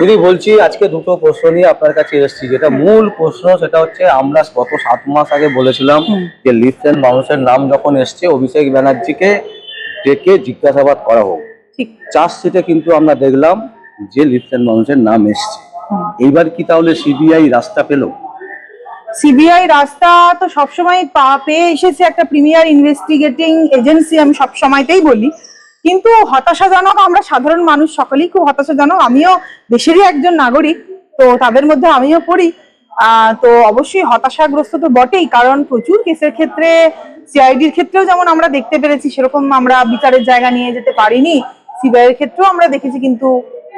দিদি বলছি আজকে দুটো প্রশ্ন নিয়ে আপনার কাছে এসেছি। যেটা মূল প্রশ্ন সেটা হচ্ছে আমরা গত সাত মাস আগে বলেছিলাম যে লিস্ট অ্যান্ড বাউন্সের নাম যখন এসছে অভিষেক ব্যানার্জিকে ডেকে জিজ্ঞাসাবাদ করা হোক। চার্জশিটে কিন্তু আমরা দেখলাম যে লিস্ট অ্যান্ড বাউন্সের নাম এসছে। এইবার কি তাহলে সিবিআই রাস্তা পেল? সিবিআই রাস্তা তো সবসময় পা- পেয়ে এসেছে একটা প্রিমিয়ার ইনভেস্টিগেটিং এজেন্সি আমি সব সময়তেই বলি। কিন্তু হতাশাজনক আমরা সাধারণ মানুষ সকলেই খুব হতাশাজনক। আমিও দেশেরই একজন নাগরিক, তো তাদের মধ্যে আমিও পড়ি। তো অবশ্যই হতাশাগ্রস্ত তো বটেই, কারণ প্রচুর কেসের ক্ষেত্রে, সিআইডির ক্ষেত্রেও যেমন আমরা দেখতে পেরেছি, সেরকম আমরা বিচারের জায়গা নিয়ে যেতে পারিনি। সিবিআই এর ক্ষেত্রেও আমরা দেখেছি, কিন্তু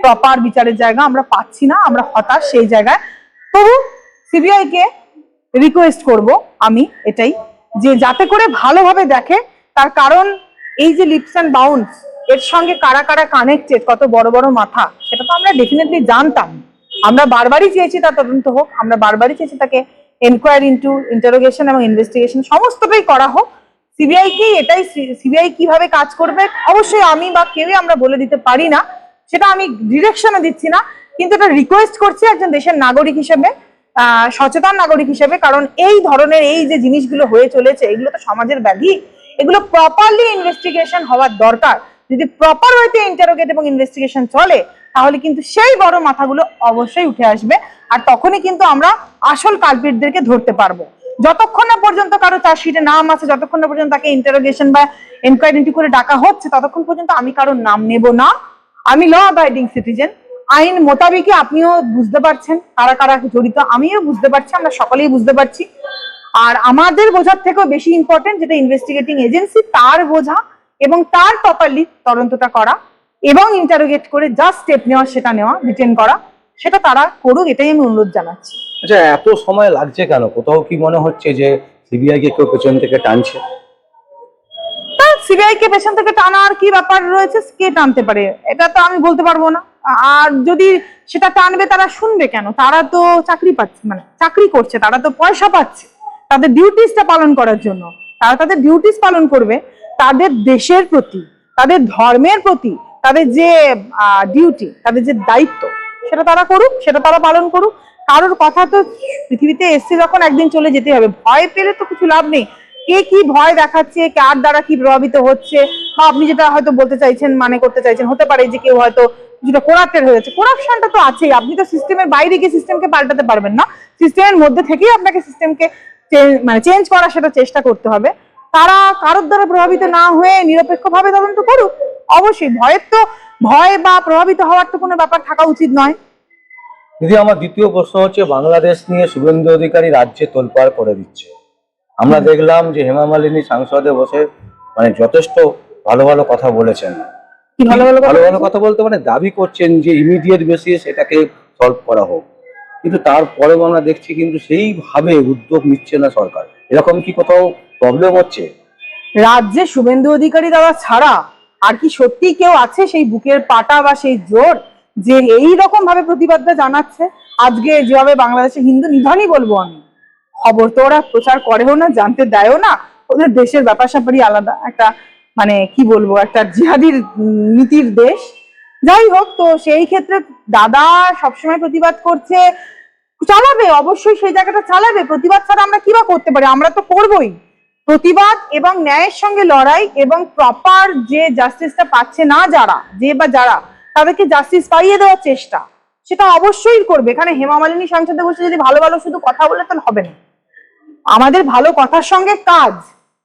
প্রপার বিচারের জায়গা আমরা পাচ্ছি না, আমরা হতাশ সেই জায়গায়। তবু সিবিআই কে রিকোয়েস্ট করব আমি এটাই, যে যাতে করে ভালোভাবে দেখে, তার কারণ এই যে লিপস অ্যান্ড বাউন্স এর সঙ্গে কারা কারা কানেক্টেড কত বড় বড় মাথা, সেটা তো আমরা ডেফিনেটলি জানতাম। আমরা বারবারই চেয়েছি তার তদন্ত হোক, আমরা বারবারই চেয়েছি তাকে এনকোয়ারি ইন্টু ইন্টারোগেশন এবং ইনভেস্টিগেশন সমস্তটাই করা হোক। সিবিআই কি এটাই সিবিআই কীভাবে কাজ করবে, অবশ্যই আমি বা কেউই আমরা বলে দিতে পারি না, সেটা আমি ডিরেকশনে দিচ্ছি না, কিন্তু এটা রিকোয়েস্ট করছি একজন দেশের নাগরিক হিসেবে সচেতন নাগরিক হিসেবে, কারণ এই ধরনের এই যে জিনিসগুলো হয়ে চলেছে, এগুলো তো সমাজের ব্যাধি। এগুলো প্রপারলি ইনভেস্টিগেশন হওয়ার দরকার। যদি প্রপার ওয়েতে ইন্টারোগেট এবং ইনভেস্টিগেশন চলে, তাহলে কিন্তু সেই বড় মাথাগুলো অবশ্যই উঠে আসবে আর তখনই কিন্তু আমরা আসল কালপিটদেরকে ধরতে পারব। যতক্ষণ না পর্যন্ত কারও চার্জশিটে নাম আছে, যতক্ষণ না পর্যন্ত তাকে ইন্টারোগেশন বা এনকোয়ারি করে ডাকা হচ্ছে, ততক্ষণ পর্যন্ত আমি কারোর নাম নেব না। আমি ল অ্যাবাইডিং সিটিজেন আইন মোতাবেকই আপনিও বুঝতে পারছেন, কারা কারা জড়িত আমিও বুঝতে পারছি, আমরা সকলেই বুঝতে পারছি। আর আমাদের বোঝার থেকেও বেশি ইম্পর্টেন্ট যেটা ইনভেস্টিগেটিং এজেন্সি তার বোঝা এবং তার প্রপারলি তদন্তটা করা এবং ইন্টারোগেট করে যা স্টেপ নেওয়া সেটা নেওয়া ডিটেন করা সেটা তারা করুক এটাই আমি অনুরোধ জানাচ্ছি। আচ্ছা এত সময় লাগছে কেন? কোথাও কি মনে হচ্ছে যে সিবিআই কে কেউ পেছন থেকে টানছে? সিবিআই কে পেছন থেকে টানার কি ব্যাপার রয়েছে? কে টানতে পারে? এটা তো আমি বলতে পারব না। আর যদি সেটা টানবে তারা শুনবে কেন? তারা তো চাকরি পাচ্ছে মানে চাকরি করছে তারা তো পয়সা পাচ্ছে। তাদের ডিউটিসটা পালন করার জন্য। তারা তাদের ডিউটিস পালন করবে তাদের দেশের প্রতি, তাদের ধর্মের প্রতি, তাদের যে ডিউটি তাদের যে দায়িত্ব, সেটা তারা করুক, সেটা তারা পালন করুক। কারোর কথা তো পৃথিবীতে এসছে যখন একদিন চলে যেতে হবে। ভয় পেলে তো কিছু লাভ নেই। কে কি ভয় দেখাচ্ছে, কার দ্বারা কি প্রভাবিত হচ্ছে, বা আপনি যেটা হয়তো বলতে চাইছেন মানে করতে চাইছেন, হতে পারে যে কেউ হয়তো কিছুটা করাপ্টেড হয়েছে করাপশনটা তো আছেই। আপনি তো সিস্টেমের বাইরে গিয়ে সিস্টেমকে পাল্টাতে পারবেন না। সিস্টেমের মধ্যে থেকেই আপনাকে সিস্টেমকে মানে চেঞ্জ করার সেটা চেষ্টা করতে হবে। তারা কারোর দ্বারা প্রভাবিত না হয়ে নিরপেক্ষভাবে তদন্ত করুক অবশ্যই ভয়ের তো ভয় বা প্রভাবিত হওয়ার তো কোনো ব্যাপার থাকা উচিত নয়। দিদি আমার দ্বিতীয় প্রশ্ন হচ্ছে বাংলাদেশ নিয়ে শুভেন্দু অধিকারী রাজ্যে তোলপাড় করে দিচ্ছে। আমরা দেখলাম যে হেমা মালিনী সংসদে বসে মানে যথেষ্ট ভালো ভালো কথা বলেছেন। ভালো ভালো ভালো ভালো কথা বলতে মানে দাবি করছেন যে ইমিডিয়েট বেসিস এটাকে সলভ করা হোক। কিন্তু তারপরেও আমরা দেখছি কিন্তু সেইভাবে উদ্যোগ নিচ্ছে না সরকার। এরকম কি কোথাও প্রবলেম হচ্ছে? রাজ্যে শুভেন্দু অধিকারী দাদা ছাড়া আর কি সত্যি কেউ আছে সেই বুকের পাটা বা সেই জোর যে এই রকম ভাবে প্রতিবাদটা জানাচ্ছে? আজকে যেভাবে বাংলাদেশে হিন্দু নিধনই বলব আমি। খবর তো ওরা প্রচার করেও না, জানতে দেয়ও না। ওদের দেশের ব্যাপার স্যাপারই আলাদা। একটা মানে কি বলব? একটা জিহাদির নীতির দেশ। যাই হোক, তো সেই ক্ষেত্রে দাদা সবসময় প্রতিবাদ করছে। চালাবে, অবশ্যই সেই জায়গাটা চালাবে। প্রতিবাদ ছাড়া আমরা কি বা করতে পারি? আমরা তো করবোই। প্রতিবাদ এবং ন্যায়ের সঙ্গে লড়াই এবং প্রপার যে জাস্টিসটা পাচ্ছে না যারা, যে বা যারা, তাদেরকে জাস্টিস পাইয়ে দেওয়ার চেষ্টা। সেটা অবশ্যই করবে। এখানে হেমা মালিনী সংসদে বসে যদি ভালো ভালো শুধু কথা বলে তাহলে হবে না। আমাদের ভালো কথার সঙ্গে কাজ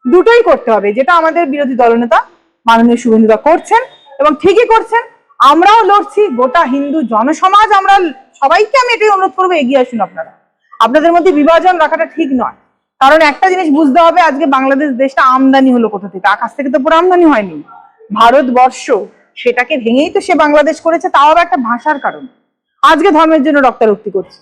দুটোই করতে হবে, যেটা আমাদের বিরোধী দলনেতা মাননীয় শুভেন্দুদা করছেন এবং ঠিকই করছেন। আমরাও লড়ছি, গোটা হিন্দু জনসমাজ, আমরা সবাইকে আমি এটাই অনুরোধ করব, এগিয়ে আসুন আপনারা। আপনাদের মধ্যে বিভাজন রাখাটা ঠিক নয়। কারণ একটা জিনিস বুঝতে হবে, আজকে বাংলাদেশ দেশটা আমদানি হলো কোথা থেকে? আকাশ থেকে তো পুরো আমদানি হয়নি। ভারতবর্ষ, সেটাকে ভেঙেই তো সে বাংলাদেশ করেছে, তাও আবার একটা ভাষার কারণে। আজকে ধর্মের জন্য রক্তারক্তি করছে।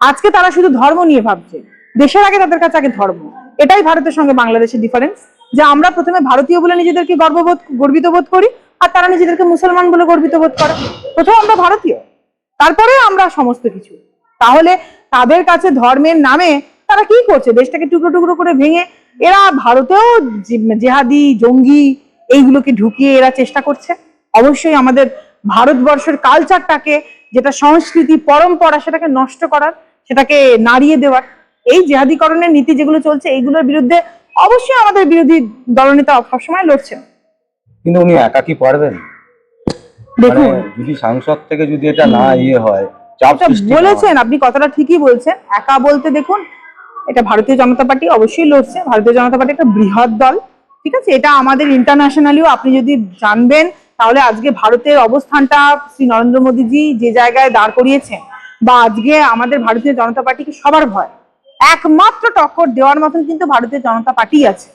আজকে তারা শুধু ধর্ম নিয়ে ভাবছে। দেশের আগে তাদের কাছে আগে ধর্ম। এটাই ভারতের সঙ্গে বাংলাদেশের ডিফারেন্স যে আমরা প্রথমে ভারতীয় বলে নিজেদেরকে গর্ববোধ গর্বিত বোধ করি আর তারা নিজেদেরকে মুসলমান বলে গর্বিত বোধ করে। প্রথম আমরা ভারতীয়? তারপরে আমরা সমস্ত কিছু। তাহলে তাদের কাছে ধর্মের নামে তারা কি করছে? দেশটাকে টুকরো টুকরো করে ভেঙে এরা ভারতেও জেহাদি, জঙ্গি এইগুলোকে ঢুকিয়ে এরা চেষ্টা করছে। অবশ্যই আমাদের ভারতবর্ষের কালচারটাকে যেটা সংস্কৃতি, পরম্পরা, সেটাকে নষ্ট করার, সেটাকে নাড়িয়ে দেওয়ার, এই জেহাদিকরণের নীতি যেগুলো চলছে, এইগুলোর বিরুদ্ধে অবশ্যই আমাদের বিরোধী দলনেতা সবসময় লড়ছেন। কিন্তু উনি একা কি পারবেন? মানে দেখুন যদি সাংসদ থেকে যদি এটা না ইয়ে হয় চাপ হয়, বলেছেন আপনি কথাটা ঠিকই বলছেন। একা বলতে দেখুন এটা ভারতীয় জনতা পার্টি অবশ্যই লড়ছে। ভারতীয় জনতা পার্টি একটা বৃহৎ দল ঠিক আছে? এটা আমাদের ইন্টারন্যাশনালিও আপনি যদি জানবেন তাহলে আজকে ভারতের অবস্থানটা শ্রী নরেন্দ্র মোদীজি যে জায়গায় দাঁড় করিয়েছেন বা আজকে আমাদের ভারতীয় জনতা পার্টিকে সবার ভয়। একমাত্র টক্কর দেওয়ার মতন কিন্তু ভারতীয় জনতা পার্টি আছে।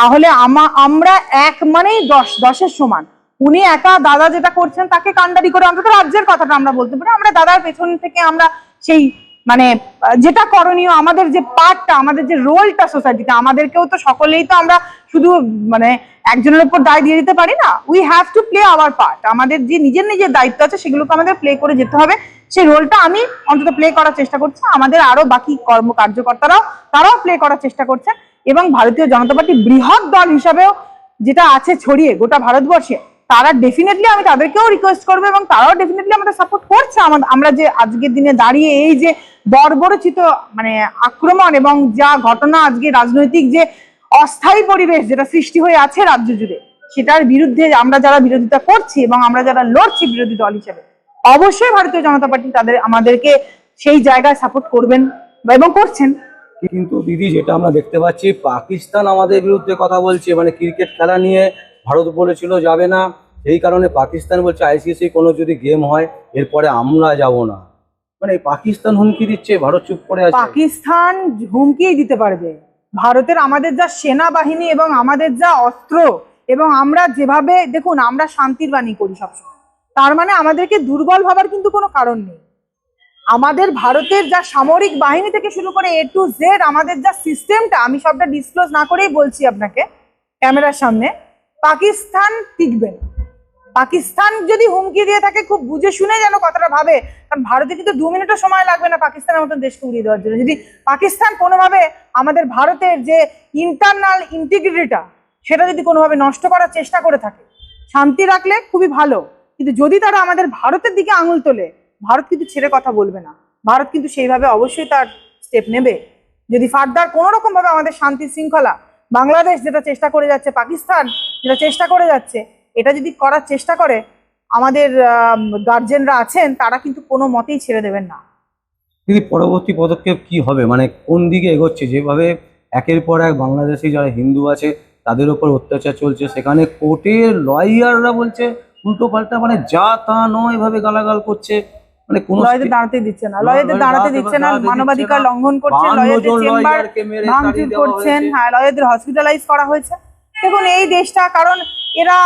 তাহলে আমা- আমরা এক মানেই দশ, দশের সমান। উনি একা দাদা যেটা করছেন তাকে কান্ডারি করে অন্তত রাজ্যের কথাটা আমরা বলতে পারি। আমরা দাদার পেছন থেকে আমরা সেই মানে যেটা করণীয়, আমাদের যে পার্টটা আমাদের যে রোলটা সোসাইটিতে আমাদেরকেও তো সকলেই তো আমরা শুধু মানে একজনের উপর দায় দিয়ে দিতে পারি না। We have to play our part আমাদের যে নিজের নিজের দায়িত্ব আছে, সেগুলোকে আমাদের প্লে করে যেতে হবে। সেই রোলটা আমি অন্তত প্লে করার চেষ্টা করছি। আমাদের আরও বাকি কর্ম কার্যকর্তারাও তারাও প্লে করার চেষ্টা করছেন। এবং ভারতীয় জনতা পার্টি বৃহৎ দল হিসাবেও যেটা আছে ছড়িয়ে গোটা ভারতবর্ষে, তারা ডেফিনেটলি আমি তাদেরকেও রিকোয়েস্ট করব এবং তারাও ডেফিনেটলি আমাদের সাপোর্ট করছে। আমরা যে আজকের দিনে দাঁড়িয়ে এই যে বর্বরচিত মানে আক্রমণ এবং যা ঘটনা আজকে রাজনৈতিক যে অস্থায়ী পরিবেশ যেটা সৃষ্টি হয়ে আছে রাজ্য জুড়ে, সেটার বিরুদ্ধে আমরা যারা বিরোধিতা করছি এবং আমরা যারা লড়ছি বিরোধী দল হিসেবে, অবশ্যই ভারতীয় জনতা পার্টি তাদের আমাদেরকে সেই জায়গায় সাপোর্ট করবেন এবং করছেন। কিন্তু দিদি, যেটা আমরা দেখতে পাচ্ছি, পাকিস্তান আমাদের বিরুদ্ধে কথা বলছে। মানে ক্রিকেট খেলা নিয়ে ভারত বলেছিল যাবে না। এই কারণে পাকিস্তান বলছে আইসিসি কোনো যদি গেম হয়, এরপরে আমরা যাব না। মানে পাকিস্তান হুমকি দিচ্ছে, ভারত চুপ করে আছে। পাকিস্তান হুমকিই দিতে পারবে। ভারতের আমাদের যা সেনাবাহিনী এবং আমাদের যা অস্ত্র এবং আমরা যেভাবে, দেখুন, আমরা শান্তির বাণী করি সবসময়। তার মানে আমাদেরকে দুর্বল ভাবার কিন্তু কোনো কারণ নেই। আমাদের ভারতের যা সামরিক বাহিনী থেকে শুরু করে এ টু জেড আমাদের যা সিস্টেমটা, আমি সবটা ডিসক্লোজ না করেই বলছি আপনাকে, ক্যামেরার সামনে, পাকিস্তান টিকবে পাকিস্তান যদি হুমকি দিয়ে থাকে, খুব বুঝে শুনে যেন কথাটা ভাবে, কারণ ভারতে কিন্তু দু মিনিটও সময় লাগবে না পাকিস্তানের মতন দেশকে উড়িয়ে দেওয়ার জন্য। যদি পাকিস্তান কোনোভাবে আমাদের ভারতের যে ইন্টারনাল ইন্টিগ্রিটিটা সেটা যদি কোনোভাবে নষ্ট করার চেষ্টা করে থাকে, শান্তি রাখলে খুবই ভালো। কিন্তু যদি তারা আমাদের ভারতের দিকে আঙুল তোলে ভারত কিন্তু ছেড়ে কথা বলবে না। ভারত কিন্তু সেইভাবে অবশ্যই তার স্টেপ নেবে। যদি ফার্দার কোনো রকম ভাবে আমাদের শান্তি শৃঙ্খলা, বাংলাদেশ যেটা চেষ্টা করে যাচ্ছে, পাকিস্তান যেটা চেষ্টা করে যাচ্ছে, এটা যদি করার চেষ্টা করে, আমাদের গার্জেনরা আছেন, তারা কিন্তু কোনো মতেই ছেড়ে দেবেন না। দিদি, পরবর্তী পদক্ষেপ কি হবে? মানে কোন দিকে এগোচ্ছে? যেভাবে একের পর এক বাংলাদেশি যারা হিন্দু আছে, তাদের উপর অত্যাচার চলছে, সেখানে কোর্টের লয়াররা বলছে উল্টো পাল্টা মানে যা তা নয় এভাবে গালাগাল করছে। মানে কোন লয়েদের দাঁড়াতে দিচ্ছে না। লয়ে- লয়েদের দাঁড়াতে দিচ্ছে না মানবাধিকার লঙ্ঘন করছেন বাহান্ন লয়েদের চেম্বার ভাঙচুর করছেন। হ্যাঁ লয়েদের হসপিটালাইজ করা হয়েছে। দেখুন এই দেশটা কারণ এরা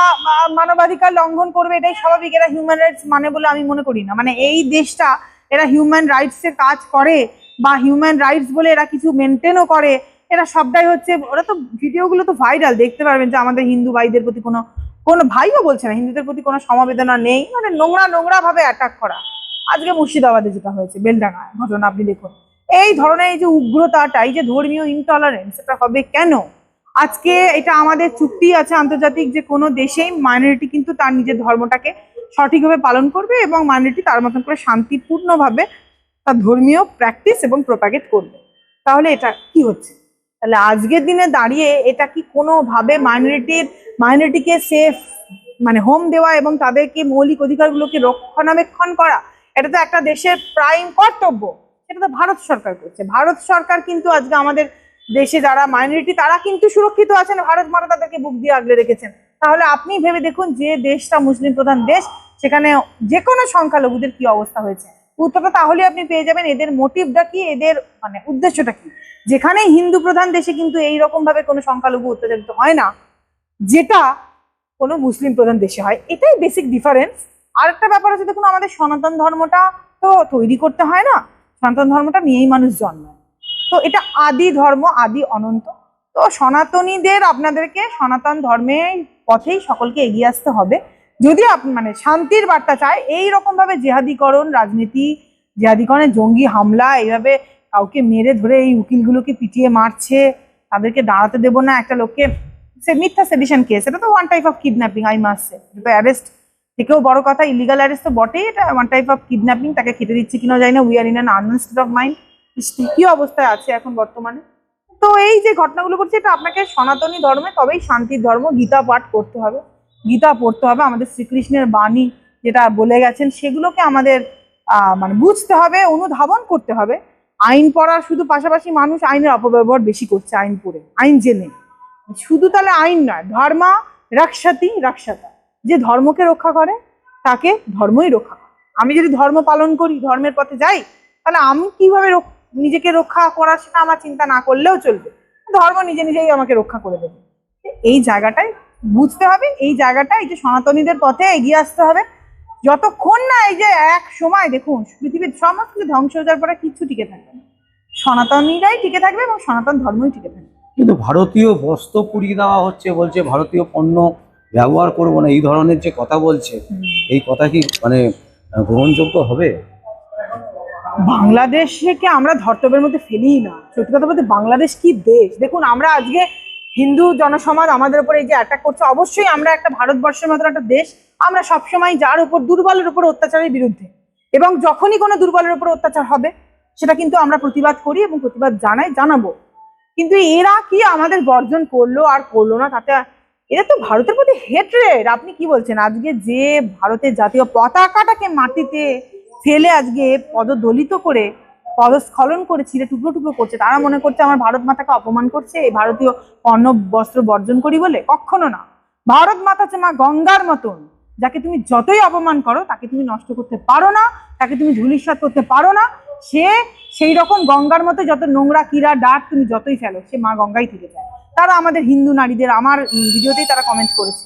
মানবাধিকার লঙ্ঘন করবে এটাই স্বাভাবিক। এরা হিউম্যান রাইটস মানে বলে আমি মনে করি না। মানে এই দেশটা এরা হিউম্যান রাইটস এর কাজ করে বা হিউম্যান রাইটস বলে এরা কিছু মেনটেনও করে। এরা সবটাই হচ্ছে ওরা তো ভিডিওগুলো তো ভাইরাল দেখতে পারবেন যে আমাদের হিন্দু ভাইদের প্রতি কোনো কোনো ভাইও বলছে না। হিন্দুদের প্রতি কোনো সমবেদনা নেই। মানে নোংরা নোংরা ভাবে অ্যাটাক করা। আজকে মুর্শিদাবাদে যেটা হয়েছে, বেলডাঙ্গায় ঘটনা, আপনি দেখুন। এই ধরনের এই যে উগ্রতাটা, এই যে ধর্মীয় ইনটলারেন্স এটা হবে কেন? আজকে এটা আমাদের চুক্তি আছে আন্তর্জাতিক যে কোনো দেশেই মাইনরিটি কিন্তু তার নিজের ধর্মটাকে সঠিকভাবে পালন করবে এবং মাইনরিটি তার মতন করে শান্তিপূর্ণভাবে তার ধর্মীয় প্র্যাকটিস এবং প্রোপাগেট করবে। তাহলে এটা কি হচ্ছে? তাহলে আজকের দিনে দাঁড়িয়ে এটা কি কোনোভাবে মাইনরিটির মাইনরিটিকে সেফ মানে হোম দেওয়া এবং তাদেরকে মৌলিক অধিকারগুলোকে রক্ষণাবেক্ষণ করা এটা তো একটা দেশের প্রাইম কর্তব্য, সেটা তো ভারত সরকার করছে। ভারত সরকার কিন্তু আজকে আমাদের দেশে যারা মাইনরিটি তারা কিন্তু সুরক্ষিত আছেন। ভারত মাতা তাদেরকে বুক দিয়ে আগলে রেখেছেন। তাহলে আপনি ভেবে দেখুন যে দেশটা মুসলিম প্রধান দেশ, সেখানে যে কোনো সংখ্যালঘুদের কি অবস্থা হয়েছে? উত্তরটা তাহলে আপনি পেয়ে যাবেন। এদের মোটিভটা কি? এদের মানে উদ্দেশ্যটা কি? যেখানে হিন্দু প্রধান দেশে কিন্তু এই রকম ভাবে কোনো সংখ্যালঘু অত্যাচারিত হয় না, যেটা কোনো মুসলিম প্রধান দেশে হয়। এটাই বেসিক ডিফারেন্স আর একটা ব্যাপার হচ্ছে, দেখুন, আমাদের সনাতন ধর্মটা তো তৈরি করতে হয় না। সনাতন ধর্মটা নিয়েই মানুষ জন্মায়। তো এটা আদি ধর্ম, আদি অনন্ত। তো সনাতনীদের আপনাদেরকে সনাতন ধর্মের পথেই সকলকে এগিয়ে আসতে হবে। যদি আপনি মানে শান্তির বার্তা চায়, এই রকম ভাবে জেহাদিকরণ, রাজনীতি জেহাদিকরণের জঙ্গি হামলা, এইভাবে কাউকে মেরে ধরে এই উকিলগুলোকে পিটিয়ে মারছে, তাদেরকে দাঁড়াতে দেবো না একটা লোককে, সে মিথ্যা সেডিশন কেস এটা তো one type of kidnapping I mean এটা তো অ্যারেস্ট থেকেও বড় কথা ইলিগাল অ্যারেস্ট তো বটেই এটা ওয়ান টাইপ অফ কিডন্যাপিং তাকে খেতে দিচ্ছে কিনা যায় না we are in an unknown state of mind কি অবস্থায় আছে এখন বর্তমানে? তো এই যে ঘটনাগুলো ঘটছে, এটা আপনাকে সনাতনী ধর্মে, তবেই শান্তির ধর্ম, গীতা পাঠ করতে হবে। গীতা পড়তে হবে, আমাদের শ্রীকৃষ্ণের বাণী যেটা বলে গেছেন, সেগুলোকে আমাদের মানে বুঝতে হবে, অনুধাবন করতে হবে। আইন পড়ার শুধু পাশাপাশি মানুষ আইনের অপব্যবহার বেশি করছে আইন পড়ে, আইন জেনে। শুধু তাহলে আইন নয়, ধর্মা রাক্ষাতি রাক্ষাতা যে ধর্মকে রক্ষা করে, তাকে ধর্মই রক্ষা করে। আমি যদি ধর্ম পালন করি, ধর্মের পথে যাই, তাহলে আমি কীভাবে নিজেকে রক্ষা করার সেটা আমার চিন্তা না করলেও চলবে। ধর্ম নিজে নিজেই আমাকে রক্ষা করে দেবে। এই জায়গাটাই বুঝতে হবে, এই জায়গাটা এই যে সনাতনীদের পথে এগিয়ে আসতে হবে। যতক্ষণ না এই যে এক সময় দেখুন, পৃথিবীর সমস্ত কিছু ধ্বংস হয়ে যাওয়ার পরে কিচ্ছু টিকে থাকবে না। সনাতনীরাই টিকে থাকবে এবং সনাতন ধর্মই টিকে থাকবে। কিন্তু ভারতীয় বস্ত্র পুড়িয়ে দেওয়া হচ্ছে বলছে ভারতীয় পণ্য ব্যবহার করব না এই ধরনের যে কথা বলছে এই কথা কি মানে গ্রহণযোগ্য হবে? বাংলাদেশকে আমরা ধর্তব্যের মধ্যে ফেলিই না? সত্যি কথা বলতে বাংলাদেশ কি দেশ? দেখুন আমরা আজকে হিন্দু জনসমাজ আমাদের উপর এই যে অ্যাটাক করছে অবশ্যই আমরা একটা ভারতবর্ষের মতো একটা দেশ আমরা সবসময় যার উপর দুর্বলের উপর অত্যাচারের বিরুদ্ধে। এবং যখনই কোনো দুর্বলের উপর অত্যাচার হবে সেটা কিন্তু আমরা প্রতিবাদ করি এবং প্রতিবাদ জানাই জানাব। কিন্তু এরা কি আমাদের বর্জন করল আর করল না তাতে এরা তো ভারতের প্রতি হেট্রেড আপনি কি বলছেন? আজকে যে ভারতের জাতীয় পতাকাটাকে মাটিতে ফেলে আজকে পদদলিত করে, পদস্খলন করে ছিঁড়ে টুকরো টুকরো করছে, তারা মনে করছে আমার ভারত মাতাকে অপমান করছে, এই ভারতীয় পণ্য বস্ত্র বর্জন করি বলে? কখনো না। ভারত মাতা হচ্ছে মা গঙ্গার মতন, যাকে তুমি যতই অপমান করো, তাকে তুমি নষ্ট করতে পারো না, তাকে তুমি ধুলিস্বাদ করতে পারো না। সে সেই রকম গঙ্গার মতো যত নোংরা কিরা ডাক তুমি যতই ফেলো, সে মা গঙ্গাই থেকে যায়। তারা আমাদের হিন্দু নারীদের, আমার ভিডিওতেই তারা কমেন্ট করেছে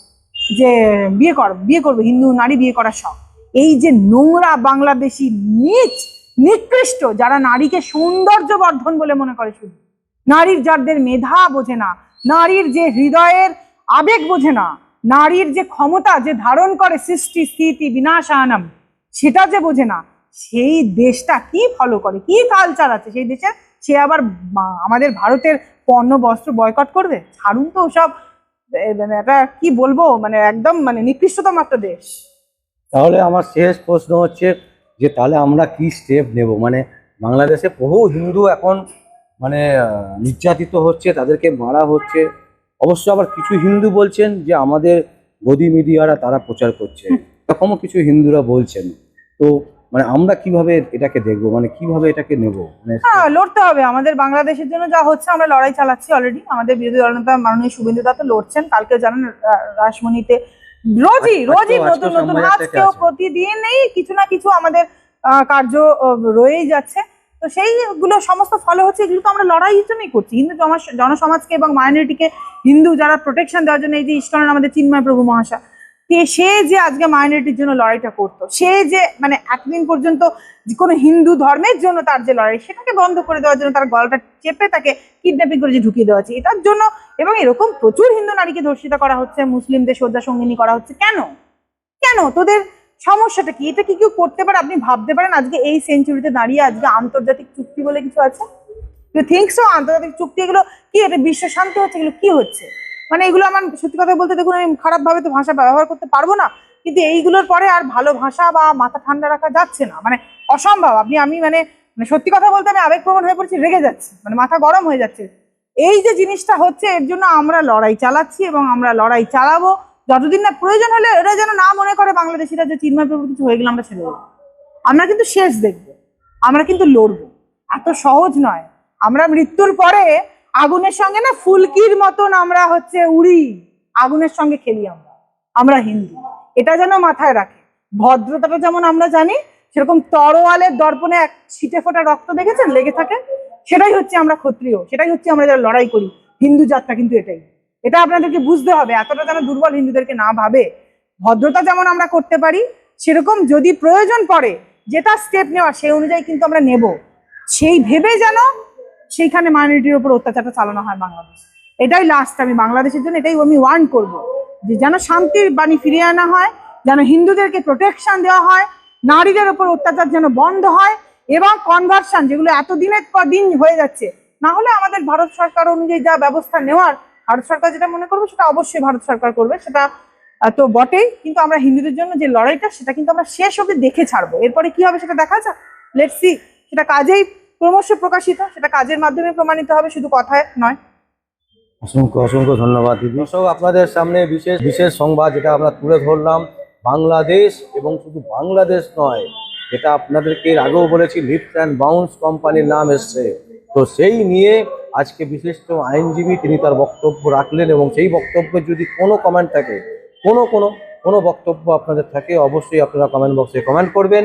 যে, বিয়ে কর, বিয়ে করবে, হিন্দু নারী বিয়ে করার শখ। এই যে নোংরা বাংলাদেশি নিচ, নিকৃষ্ট, যারা নারীকে সৌন্দর্য বর্ধন বলে মনে করে শুধু, নারীর যাদের মেধা বোঝে না, নারীর যে হৃদয়ের আবেগ বোঝে না, নারীর যে ক্ষমতা যে ধারণ করে সৃষ্টি, স্থিতি বিনাশানম সেটা যে বোঝে না সেই দেশটা কি ফলো করে? কি কালচার আছে সেই দেশের সে আবার আমাদের ভারতের পণ্য বস্ত্র বয়কট করবে? ছাড়ুন তো ওসব এ, মানে এটা কি বলব? মানে একদম মানে নিকৃষ্টতম একটা দেশ। তাহলে আমার শেষ প্রশ্ন হচ্ছে যে তাহলে আমরা কি স্টেপ নেব? মানে বাংলাদেশে বহু হিন্দু এখন মানে নির্যাতিত হচ্ছে তাদেরকে মারা হচ্ছে। অবশ্য আবার কিছু হিন্দু বলছেন যে আমাদের গদি মিডিয়ারা তারা প্রচার করছে। এরকমও কিছু হিন্দুরা বলছেন। তো মানে আমরা কীভাবে এটাকে দেখব? মানে কীভাবে এটাকে নেব? মানে হ্যাঁ লড়তে হবে। আমাদের বাংলাদেশের জন্য যা হচ্ছে আমরা লড়াই চালাচ্ছি অলরেডি আমাদের বিরোধী দলনেতা মাননীয় শুভেন্দু দা তো লড়ছেন। কালকে জানেন রাসমণিতে রোজই রোজই নতুন নতুন আজকেও প্রতিদিনই কিছু না কিছু আমাদের আহ, কার্য রয়েই যাচ্ছে। তো সেইগুলো সমস্ত ফলো হচ্ছে এগুলো তো আমরা লড়াইয়ের জন্যই করছি। হিন্দু জনসমাজকে এবং মাইনরিটিকে হিন্দু যারা প্রোটেকশন দেওয়ার জন্য এই যে ইস্কনের আমাদের চিন্ময় প্রভু মহাশয় সে যে আজকে মাইনরিটির জন্য লড়াইটা করতো, সে যে মানে এতদিন পর্যন্ত কোনো হিন্দু ধর্মের জন্য তার যে লড়াই, সেটাকে বন্ধ করে দেওয়ার জন্য তার গলাটা চেপে তাকে কিডন্যাপিং করে যে ঢুকিয়ে দেওয়া হচ্ছে, এটার জন্য এবং এরকম প্রচুর হিন্দু নারীকে ধর্ষিত করা হচ্ছে, মুসলিমদের শ্রদ্ধা সঙ্গিনী করা হচ্ছে, কেন? কেন? তোদের সমস্যাটা কি? এটা কি কেউ করতে পারে? আপনি ভাবতে পারেন আজকে এই সেঞ্চুরিতে দাঁড়িয়ে আজকে আন্তর্জাতিক চুক্তি বলে কিছু আছে? ইউ থিঙ্ক সো আন্তর্জাতিক চুক্তি এগুলো কি? এটা বিশ্ব শান্তি হচ্ছে, এগুলো কি হচ্ছে? মানে এগুলো আমার সত্যি কথা বলতে দেখুন, আমি খারাপ ভাবে তো ভাষা ব্যবহার করতে পারব না, কিন্তু এইগুলোর পরে আর ভালো ভাষা বা মাথা ঠান্ডা রাখা যাচ্ছে না। মানে অসম্ভব, আপনি, আমি মানে মানে সত্যি কথা বলতে আমি আবেগপ্রবণ হয়ে পড়ছি, রেগে যাচ্ছি মানে মাথা গরম হয়ে যাচ্ছে। এই যে জিনিসটা হচ্ছে, এর জন্য আমরা লড়াই চালাচ্ছি এবং আমরা লড়াই চালাবো। যতদিন না প্রয়োজন হলে এরা যেন না মনে করে বাংলাদেশিরা যে চিন্ময় প্রভু কিছু হয়ে গেলে আমরা ছেড়ে দেবো আমরা কিন্তু শেষ দেখব, আমরা কিন্তু লড়বো। এত সহজ নয়। আমরা মৃত্যুর পরে আগুনের সঙ্গে না ফুলকির মতন আমরা হচ্ছে উড়ি। আগুনের সঙ্গে খেলি আমরা। আমরা হিন্দু। এটা যেন মাথায় রাখে। ভদ্রতাটা যেমন আমরা জানি, সেরকম তরোয়ালের দর্পণে এক ছিটে ফোটা রক্ত দেখেছেন? লেগে থাকে? সেটাই হচ্ছে আমরা ক্ষত্রিয়। সেটাই হচ্ছে আমরা যারা লড়াই করি। হিন্দু জাতটা কিন্তু এটাই। এটা আপনাদেরকে বুঝতে হবে, এতটা যেন দুর্বল হিন্দুদেরকে না ভাবে। ভদ্রতা যেমন আমরা করতে পারি, সেরকম যদি প্রয়োজন পড়ে, যেটা স্টেপ নেওয়া, সেই অনুযায়ী কিন্তু আমরা নেব। সেই ভেবে যেন সেইখানে মাইনরিটির উপর অত্যাচারটা চালানো হয় বাংলাদেশ। এটাই লাস্ট আমি বাংলাদেশের জন্য এটাই আমি ওয়ান করব যে যেন শান্তির বাণী ফিরিয়ে আনা হয়, যেন হিন্দুদেরকে প্রোটেকশন দেওয়া হয়, নারীদের উপর অত্যাচার যেন বন্ধ হয় এবং কনভার্সন যেগুলো এতদিনের পর দিন হয়ে যাচ্ছে, না হলে আমাদের ভারত সরকার অনুযায়ী যা ব্যবস্থা নেওয়ার, ভারত সরকার যেটা মনে করবে সেটা অবশ্যই ভারত সরকার করবে, সেটা তো বটেই, কিন্তু আমরা হিন্দুদের জন্য যে লড়াইটা সেটা কিন্তু আমরা শেষ অবধি দেখে ছাড়বো। এরপরে কি হবে সেটা দেখা যাক? লেটস সেটা কাজেই ক্রমশ প্রকাশিত সেটা কাজের মাধ্যমে প্রমাণিত হবে শুধু কথায় নয়। অসংখ্য অসংখ্য ধন্যবাদ দিদি। দর্শক আপনাদের সামনে বিশেষ বিশেষ সংবাদ যেটা আমরা তুলে ধরলাম বাংলাদেশ এবং শুধু বাংলাদেশ নয় যেটা আপনাদেরকে এর আগেও বলেছি লিফট অ্যান্ড বাউন্স কোম্পানির নাম এসছে। তো সেই নিয়ে আজকে বিশিষ্ট আইনজীবী তিনি তার বক্তব্য রাখলেন এবং সেই বক্তব্যে যদি কোনো কমেন্ট থাকে কোনো কোনো কোনো বক্তব্য আপনাদের থাকে অবশ্যই আপনারা কমেন্ট বক্সে কমেন্ট করবেন।